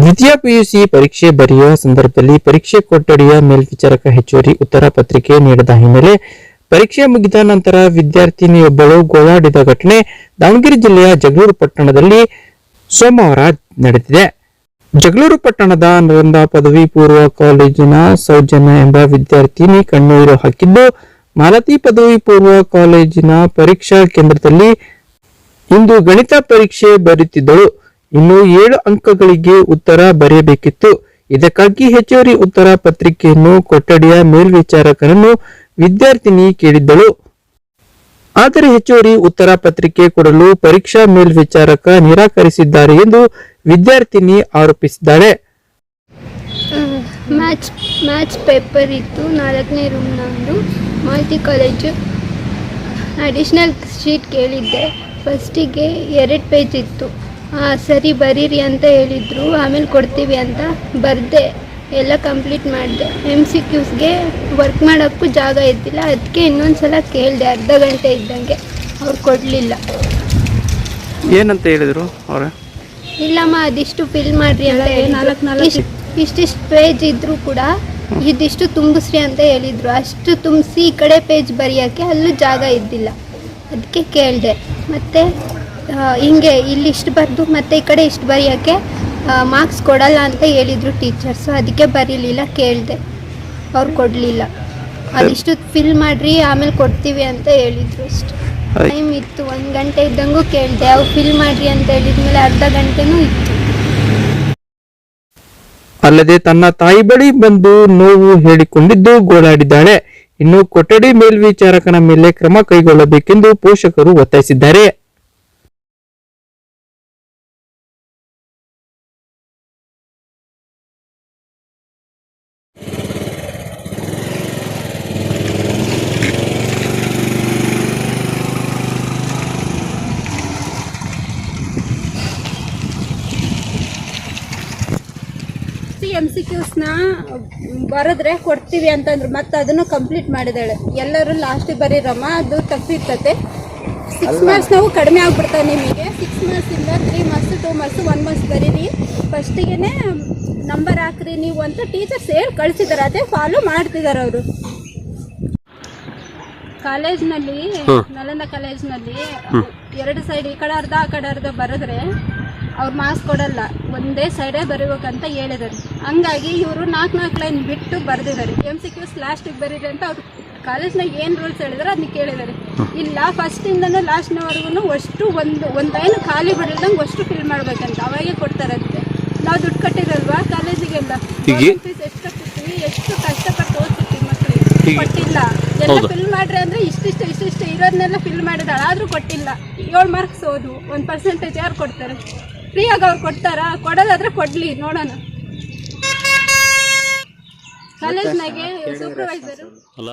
ದ್ವಿತೀಯ ಪಿಯುಸಿ ಪರೀಕ್ಷೆ ಬರೆಯುವ ಸಂದರ್ಭದಲ್ಲಿ ಪರೀಕ್ಷೆ ಕೊಠಡಿಯ ಮೇಲ್ವಿಚಾರಕ ಹೆಚ್ಚುವರಿ ಉತ್ತರ ಪತ್ರಿಕೆ ನೀಡದ ಹಿನ್ನೆಲೆ ಪರೀಕ್ಷೆ ಮುಗಿದ ನಂತರ ವಿದ್ಯಾರ್ಥಿನಿಯೊಬ್ಬಳು ಗೋಳಾಡಿದ ಘಟನೆ ದಾವಣಗೆರೆ ಜಿಲ್ಲೆಯ ಜಗಳೂರು ಪಟ್ಟಣದಲ್ಲಿ ಸೋಮವಾರ ನಡೆದಿದೆ. ಜಗಳೂರು ಪಟ್ಟಣದ ನರಂದ ಪದವಿ ಪೂರ್ವ ಕಾಲೇಜಿನ ಸೌಜನ್ಯ ಎಂಬ ವಿದ್ಯಾರ್ಥಿನಿ ಕಣ್ಣೀರು ಹಾಕಿದ್ದು, ಮಾಲತಿ ಪದವಿ ಪೂರ್ವ ಕಾಲೇಜಿನ ಪರೀಕ್ಷಾ ಕೇಂದ್ರದಲ್ಲಿ ಇಂದು ಗಣಿತ ಪರೀಕ್ಷೆ ಬರೆಯುತ್ತಿದ್ದಳು. ಇನ್ನು ಏಳು ಅಂಕಗಳಿಗೆ ಉತ್ತರ ಬರೆಯಬೇಕಿತ್ತು. ಇದಕ್ಕಾಗಿ ಹೆಚ್ಚುವರಿ ಉತ್ತರ ಪತ್ರಿಕೆಯನ್ನು ಕೊಠಡಿಯ ಮೇಲ್ವಿಚಾರಕರನ್ನು ವಿದ್ಯಾರ್ಥಿನಿ ಕೇಳಿದ್ದಳು. ಆದರೆ ಹೆಚ್ಚುವರಿ ಉತ್ತರ ಪತ್ರಿಕೆ ಕೊಡಲು ಪರೀಕ್ಷಾ ಮೇಲ್ವಿಚಾರಕ ನಿರಾಕರಿಸಿದ್ದಾರೆ ಎಂದು ವಿದ್ಯಾರ್ಥಿನಿ ಆರೋಪಿಸಿದ್ದಾಳೆ. ಮ್ಯಾಚ್ ಮ್ಯಾಚ್ ಪೇಪರ್ ಇತ್ತು ನಾಲ್ಕನೇ ರೂಮ್ ನಂದು ಮಾಹಿತಿ ಕಾಲೇಜು ಅಡಿಷ್ನಲ್ ಶೀಟ್ ಕೇಳಿದ್ದೆ. ಫಸ್ಟಿಗೆ ಎರಡು ಪೇಜ್ ಇತ್ತು. ಸರಿ ಬರೀರಿ ಅಂತ ಹೇಳಿದರು. ಆಮೇಲೆ ಕೊಡ್ತೀವಿ ಅಂತ ಬರ್ದೆ. ಎಲ್ಲ ಕಂಪ್ಲೀಟ್ ಮಾಡಿದೆ. ಎಂ ಸಿ ಕ್ಯೂಸ್ಗೆ ವರ್ಕ್ ಮಾಡೋಕ್ಕೂ ಜಾಗ ಇದ್ದಿಲ್ಲ. ಅದಕ್ಕೆ ಇನ್ನೊಂದು ಸಲ ಕೇಳಿದೆ. ಅರ್ಧ ಗಂಟೆ ಇದ್ದಂಗೆ. ಅವ್ರು ಕೊಡಲಿಲ್ಲ. ಏನಂತ ಹೇಳಿದರು ಅವ್ರ? ಇಲ್ಲಮ್ಮ ಅದಿಷ್ಟು ಫಿಲ್ ಮಾಡಿರಿ ಅಂತ ನಾಲ್ಕು ನಾಲ್ಕು ಇಷ್ಟು ಇಷ್ಟಿಷ್ಟು ಪೇಜ್ ಇದ್ದರೂ ಕೂಡ ಇದಿಷ್ಟು ತುಂಬಿಸ್ರಿ ಅಂತ ಹೇಳಿದರು. ಅಷ್ಟು ತುಂಬಿಸಿ ಈ ಕಡೆ ಪೇಜ್ ಬರೆಯೋಕ್ಕೆ ಅಲ್ಲೂ ಜಾಗ ಇದ್ದಿಲ್ಲ. ಅದಕ್ಕೆ ಕೇಳಿದೆ. ಮತ್ತು ಹಿಂಗೆ ಇಲ್ಲಿ ಇಷ್ಟು ಬರೆದು ಮತ್ತೆ ಈ ಕಡೆ ಇಷ್ಟು ಬರೆಯೋಕ್ಕೆ ಮಾರ್ಕ್ಸ್ ಕೊಡಲ್ಲ ಅಂತ ಹೇಳಿದರು ಟೀಚರ್ಸು ಅದಕ್ಕೆ ಬರೀಲಿಲ್ಲ, ಕೇಳಿದೆ. ಅವ್ರು ಕೊಡಲಿಲ್ಲ. ಅದಿಷ್ಟು ಫಿಲ್ ಮಾಡ್ರಿ, ಆಮೇಲೆ ಕೊಡ್ತೀವಿ ಅಂತ ಹೇಳಿದ್ರು ಅಷ್ಟು. ಟೈಮ್ ಇತ್ತು, ಒಂದು ಗಂಟೆ ಇದ್ದಂಗೂ ಕೇಳಿದೆ. ಅವ್ರು ಫಿಲ್ ಮಾಡ್ರಿ ಅಂತ ಹೇಳಿದ್ಮೇಲೆ ಅರ್ಧ ಗಂಟೆನೂ ಇತ್ತು. ಅಲ್ಲದೆ ತನ್ನ ತಾಯಿ ಬಳಿ ಬಂದು ನೋವು ಹೇಳಿಕೊಂಡಿದ್ದು ಗೋಳಾಡಿದ್ದಾಳೆ. ಇನ್ನು ಕೊಠಡಿ ಮೇಲ್ವಿಚಾರಕನ ಮೇಲೆ ಕ್ರಮ ಕೈಗೊಳ್ಳಬೇಕೆಂದು ಪೋಷಕರು ಒತ್ತಾಯಿಸಿದ್ದಾರೆ. ಎಂ ಸಿ ಕ್ಯೂಸ್ನ ಬರೆದ್ರೆ ಕೊಡ್ತೀವಿ ಅಂತಂದ್ರು ಮತ್ತೆ ಅದನ್ನು ಕಂಪ್ಲೀಟ್ ಮಾಡಿದಾಳೆ ಎಲ್ಲರೂ ಲಾಸ್ಟಿಗೆ ಬರೀರಮ್ಮ ಅದು ತಪ್ಪಿರ್ತತೆ ಸಿಕ್ಸ್ ಮಂತ್ಸ್ ನಾವು ಕಡಿಮೆ ಆಗ್ಬಿಡ್ತಾವೆ ನಿಮಗೆ. Six ಮಾರ್ಕ್ಸಿಂದ three marks two marks one marks ಬರೀರಿ. ಫಸ್ಟಿಗೆ ನಂಬರ್ ಹಾಕ್ರಿ ನೀವು ಅಂತ ಟೀಚರ್ಸ್ ಹೇಳಿ ಕಳಿಸಿದಾರೆ. ಅದೇ ಫಾಲೋ ಮಾಡ್ತಿದ್ದಾರೆ ಅವರು. ಕಾಲೇಜ್ನಲ್ಲಿ ನಲಂದ ಕಾಲೇಜ್ನಲ್ಲಿ ಎರಡು ಸೈಡ್ ಈ ಕಡೆ ಅರ್ಧ ಆ ಕಡೆ ಅರ್ಧ ಬರೆದ್ರೆ ಅವ್ರು ಮಾಸ್ಕ್ ಕೊಡಲ್ಲ. ಒಂದೇ ಸೈಡೇ ಬರೀಬೇಕಂತ ಹೇಳಿದ್ದಾರೆ ಹಂಗಾಗಿ ಇವರು ನಾಲ್ಕು ನಾಲ್ಕು ಲೈನ್ ಬಿಟ್ಟು ಬರೆದಿದ್ದಾರೆ ಎಂ ಸಿ ಕ್ಯೂಸ್ ಲಾಸ್ಟಿಗೆ ಬರೀರಿ ಅಂತ ಅವ್ರು ಕಾಲೇಜ್ನಾಗ ಏನು ರೂಲ್ಸ್ ಹೇಳಿದ್ರೆ ಅದನ್ನ ಕೇಳಿದ್ದಾರೆ ಇಲ್ಲ ಫಸ್ಟಿಂದನೂ ಲಾಸ್ಟ್ನವರೆಗೂ ಅಷ್ಟು ಒಂದು ಒಂದು ಲೈನ್ ಖಾಲಿ ಬಿಡಲ್ದಂಗೆ ಅಷ್ಟು ಫಿಲ್ ಮಾಡ್ಬೇಕಂತ ಅವಾಗೆ ಕೊಡ್ತಾರಂತೆ ನಾವು ದುಡ್ಡು ಕಟ್ಟಿದಲ್ವಾ ಕಾಲೇಜಿಗೆಲ್ಲ ಫೀಸ್ ಎಷ್ಟು ಕಟ್ಟಿರ್ತೀವಿ ಎಷ್ಟು ಕಷ್ಟಪಟ್ಟು ಓದ್ತಿರ್ತೀವಿ ಮಕ್ಕಳಿಗೆ ಕೊಟ್ಟಿಲ್ಲ. ಎಲ್ಲ ಫಿಲ್ ಮಾಡ್ರಿ ಅಂದ್ರೆ ಇಷ್ಟಿಷ್ಟು ಇಷ್ಟಿಷ್ಟು ಇರೋದನ್ನೆಲ್ಲ ಫಿಲ್ ಮಾಡಿದಾಳೆ. ಆದ್ರೂ ಕೊಟ್ಟಿಲ್ಲ. ಏಳು ಮಾರ್ಕ್ಸ್ ಓದು. ಒಂದು ಪರ್ಸೆಂಟೇಜ್ ಯಾರು ಕೊಡ್ತಾರೆ? ಫ್ರೀಯಾಗಿ ಅವ್ರು ಕೊಡ್ತಾರಾ? ಕೊಡೋದಾದ್ರೆ ಕೊಡ್ಲಿ ನೋಡೋಣ. ಕಾಲೇಜ್ನಾಗೆ ಸೂಪರ್ವೈಸರು ಅಲ್ಲ.